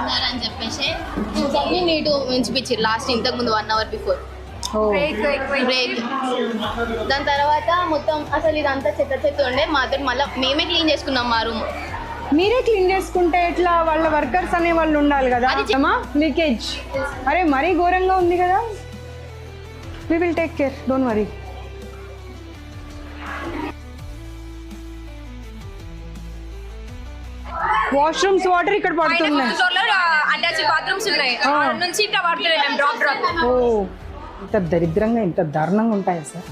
వస్తున్నారు అని చెప్పేసి అన్ని నీటు ఉంచిపించారు లాస్ట్ ఇంతకు ముందు వన్ అవర్ బిఫోర్ ఓ. బ్రేక్ దాని తర్వాత మొత్తం అసలు ఇదంతా చెత్త చెత్త ఉండే మాతో మళ్ళీ మేమే క్లీన్ చేసుకున్నాం మా రూమ్ మీరే క్లీన్ చేసుకుంటే ఎట్లా వాళ్ళ వర్కర్స్ అనే వాళ్ళు ఉండాలి కదా? అమ్మా లీకేజ్ అరే మరీ ఘోరంగా ఉంది కదా. We will take care don't worry washrooms water ఇక్కడ పడుతున్నాయి. అటాచ్ బాత్రూమ్స్ ఉన్నాయి. నుంచి ఇట్లా మేము డ్రాప్ డ్రాప్. ఓ ఇంత దరిద్రంగా ఇంత దారుణంగా ఉంటాయా సార్?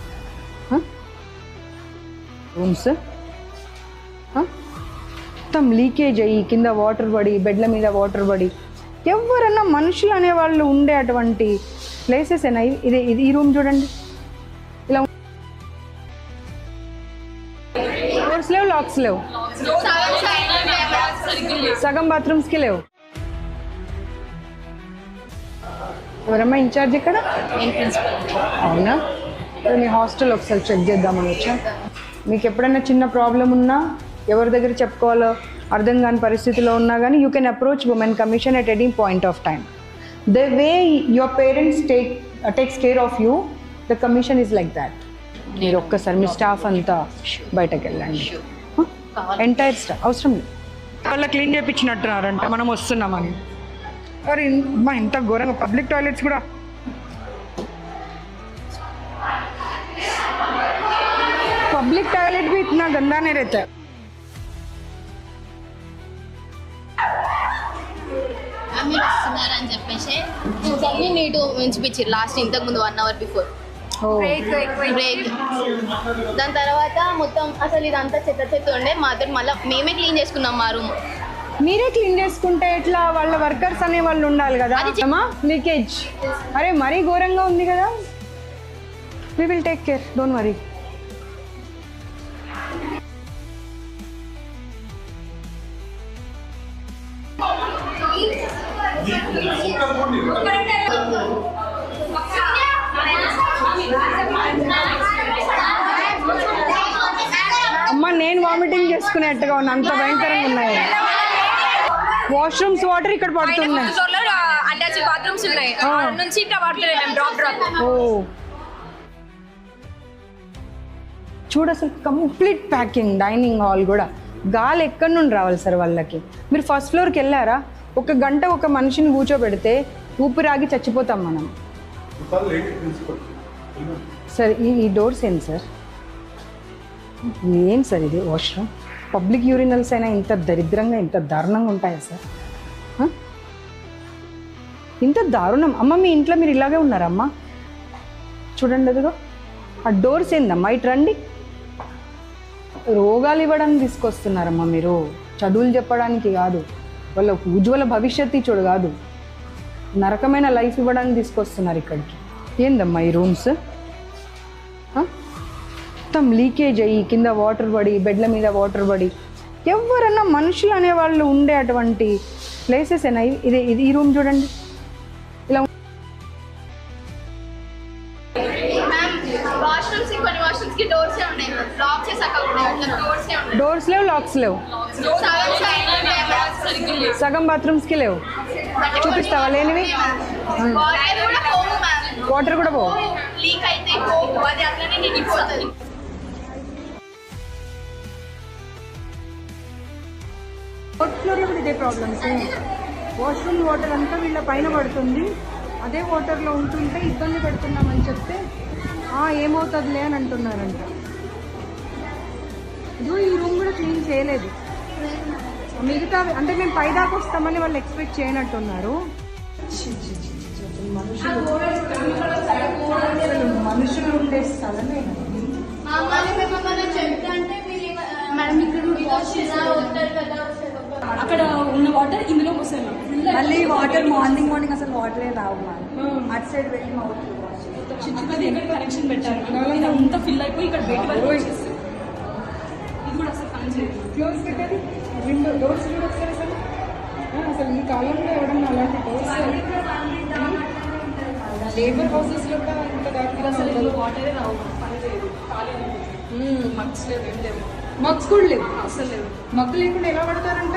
రూమ్స్? మొత్తం లీకేజ్ అయ్యి కింద వాటర్ పడి బెడ్ల మీద వాటర్ పడి. ఎవరన్నా మనుషులు అనేవాళ్ళు ఉండే అటువంటి ప్లేసెస్ ఏనా? ఇది ఇది ఇది ఈ రూమ్ చూడండి. ఇలా డోర్స్ లేవు లాక్స్ లేవు. సగం బాత్రూమ్స్కి లేవు. ఎవరమ్మా ఇన్ఛార్జ్ ఇక్కడ? అవునా? మీ హాస్టల్ ఒకసారి చెక్ చేద్దామని వచ్చా. మీకు ఎప్పుడైనా చిన్న ప్రాబ్లం ఉన్నా ఎవరి దగ్గర చెప్పుకోవాలో అర్థం కాని పరిస్థితిలో ఉన్నా కానీ you can approach women commission at any point of time the way your parents take takes care of you the commission is like that మీరు ఒక్కసారి మీ స్టాఫ్ అంతా బయటకు వెళ్ళండి. ఎంటైర్ స్టాఫ్ అవసరం లేదు. వాళ్ళ క్లీన్ చేయించినట్టున్నారంట మనం వస్తున్నామని. अरे మా ఇంత ఘోరంగా పబ్లిక్ టాయిలెట్స్ కూడా पब्लिक टॉयलेट भी इतना गंदा नहीं रहता है మీరు వస్తున్నారు అని చెప్పేసి అన్ని నీటు ఉంచిపించారు లాస్ట్ ఇంతకు ముందు వన్ అవర్ బిఫోర్ బ్రేక్ దాని తర్వాత మొత్తం అసలు ఇదంతా చెత్త చెత్త ఉండే మాతో మళ్ళీ మేమే క్లీన్ చేసుకున్నాం మా రూమ్ మీరే క్లీన్ చేసుకుంటే ఎట్లా? వాళ్ళ వర్కర్స్ అనే వాళ్ళు ఉండాలి కదా. అమ్మా లీకేజ్. అరే మరీ ఘోరంగా ఉంది కదా. We will take care don't worry అమ్మ నేను వామిటింగ్ చేసుకునేట్టుగా ఉన్నా. అంత భయంకరంగా ఉన్నాయి. వాష్రూమ్స్ వాటర్ ఇక్కడ పడుతున్నాయి. అటాచ్ బాత్రూమ్స్ ఉన్నాయి. నుంచి ఇట్లా పడుతున్నాయి డ్రాప్ డ్రాప్ ఓ. చూడు అసలు కంప్లీట్ ప్యాకింగ్ డైనింగ్ హాల్ కూడా. గాలి ఎక్కడి నుండి రావాలి సార్ వాళ్ళకి? మీరు ఫస్ట్ ఫ్లోర్కి వెళ్ళారా? ఒక గంట ఒక మనిషిని కూర్చోబెడితే ఊపిరాగి చచ్చిపోతాం మనం. సార్ ఈ ఈ డోర్స్ ఏంటి సార్? ఏం సార్ ఇది? వాష్రూమ్ పబ్లిక్ యూరినల్స్ అయినా ఇంత దరిద్రంగా ఇంత దారుణంగా ఉంటాయా సార్? ఇంత దారుణం. అమ్మ మీ ఇంట్లో మీరు ఇలాగే ఉన్నారమ్మా చూడండి అదిగో. ఆ డోర్స్ ఏందమ్మా? ఇటు రండి. రోగాలు ఇవ్వడానికి తీసుకొస్తున్నారమ్మా మీరు. చదువులు చెప్పడానికి కాదు. వాళ్ళ ఉజ్వల భవిష్యత్తు చూడు కాదు. నరకమైన లైఫ్ ఇవ్వడానికి తీసుకొస్తున్నారు ఇక్కడికి. ఏందమ్మా ఈ రూమ్స్? మొత్తం లీకేజ్ అయ్యి కింద వాటర్ పడి బెడ్ల మీద వాటర్ పడి ఎవరన్నా మనుషులు అనేవాళ్ళు ఉండే అటువంటి ప్లేసెస్ ఏనా? ఇది ఇది ఈ రూమ్ చూడండి. ఇలా డోర్స్ లేవు లాక్స్ లేవు. సగం బాత్రూమ్స్కి లేవు. చూపిస్తావా లేనివి? వాటర్ కూడా పోవు లీక్ అయితే పోవు. అది అట్లనే నిండిపోతుంది. ఫోర్త్ ఫ్లోర్లో కూడా ఇదే ప్రాబ్లమ్స్ వాష్రూమ్ వాటర్ అంతా వీళ్ళ పైన పడుతుంది. అదే వాటర్లో ఉంటుంటే ఇబ్బంది పెడుతున్నామని చెప్తే ఏమవుతుందిలే అని అంటున్నారంట. ఇదిగో ఈ రూమ్ కూడా క్లీన్ చేయలేదు. మిగతా అంటే మేము పైదాకా వస్తామని వాళ్ళు ఎక్స్పెక్ట్ చేయనట్టున్నారు. మనుషులు మనుషులు ఉండే స్థలమే మేడం ఇక్కడ అక్కడ ఉన్న వాటర్ ఇందులోకి వస్తాయి మళ్ళీ వాటర్ మార్నింగ్ మార్నింగ్ అసలు వాటరే రావు అటు సైడ్ వెళ్ళి మా ఎక్కడ కనెక్షన్ పెట్టారు. ఇది అంతా ఫిల్ అయిపోయి ఇక్కడ బయట వరకు వచ్చేస్తుంది. ఇది కూడా అసలు పని చేయదు. క్లోజ్ పెట్టేది విండో డోర్స్ కూడా ఒకసారి అసలు. ఆ, అసలు ఈ కాలంలో ఎవడన్నా అలాంటి డోర్స్ లేబర్ హౌసెస్లో కూడా ఇంత ఇది అసలు ఇందులో వాటరే రావు మ్యామ్. పని చేయదు. ఖాళీ అనుకుంటుంది మగ్స్ లేవు ఏం లేవు మగ్స్ కూడా లేవు అసలు లేవు మగ్గు లేకుండా ఎలా పడతారంట?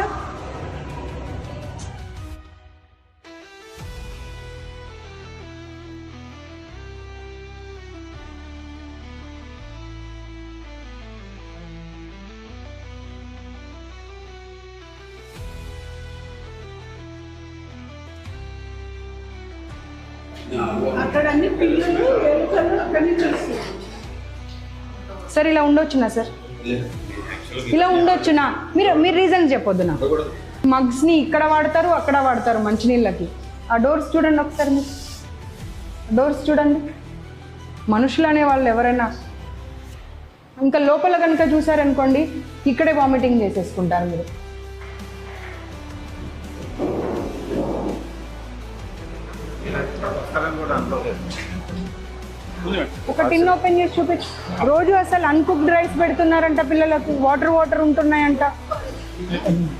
అక్కడ అన్ని పిల్లలు అక్కడ సార్ ఇలా ఉండొచ్చునా సార్? ఇలా ఉండొచ్చునా మీరు మీరు రీజన్ చెప్పొద్దు నా. మగ్స్ని ఇక్కడ వాడతారు అక్కడ వాడతారు మంచినీళ్ళకి. ఆ డోర్స్ చూడండి ఒకసారి మీరు. డోర్స్ చూడండి. మనుషులు అనే వాళ్ళు ఎవరైనా. ఇంకా లోపల కనుక చూసారనుకోండి ఇక్కడే వామిటింగ్ చేసేసుకుంటారు మీరు. ఒక టిన్ ఓపెన్ చేసి చూపించు. రోజు అసలు అన్కుక్డ్ రైస్ పెడుతున్నారంట పిల్లలకు. వాటర్ వాటర్ ఉంటున్నాయంట.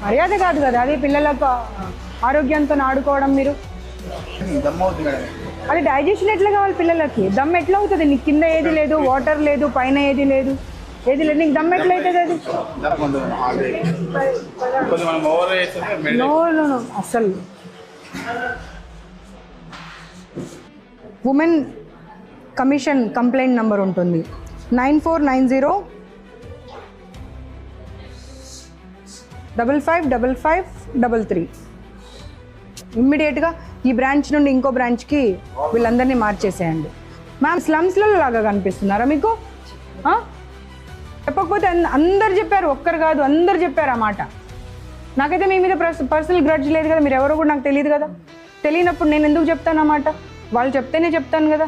మర్యాద కాదు కదా. అది పిల్లలకు ఆరోగ్యంతో ఆడుకోవడం మీరు. అది డైజెషన్ ఎట్లా కావాలి పిల్లలకి? దమ్ ఎట్లా అవుతుంది? నీకు కింద ఏది లేదు వాటర్ లేదు పైన ఏది లేదు ఏది లేదు. నీకు దమ్ ఎట్లా అవుతుంది అది? No no. అసలు. ఉమెన్ కమిషన్ కంప్లైంట్ నంబర్ ఉంటుంది. Nine four nine zero double five double five double three. ఇమ్మీడియట్గా ఈ బ్రాంచ్ నుండి ఇంకో బ్రాంచ్కి వీళ్ళందరినీ మార్చేసేయండి. మ్యామ్ స్లమ్స్లలో లాగా కనిపిస్తున్నారా మీకు? చెప్పకపోతే అందరు చెప్పారు ఒక్కరు కాదు అందరు చెప్పారు ఆ మాట. నాకైతే మీ మీద పర్సనల్ గ్రడ్జ్ లేదు కదా మీరు ఎవరో కూడా నాకు తెలియదు కదా. తెలియనప్పుడు నేను ఎందుకు చెప్తాను అన్నమాట వాళ్ళు చెప్తేనే చెప్తాను కదా.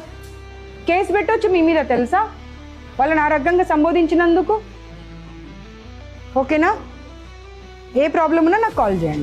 కేసు పెట్టొచ్చు మీ మీద తెలుసా? వాళ్ళని ఆ రకంగా సంబోధించినందుకు? ఓకేనా? ఏ ప్రాబ్లం ఉన్నా నాకు కాల్ చేయండి.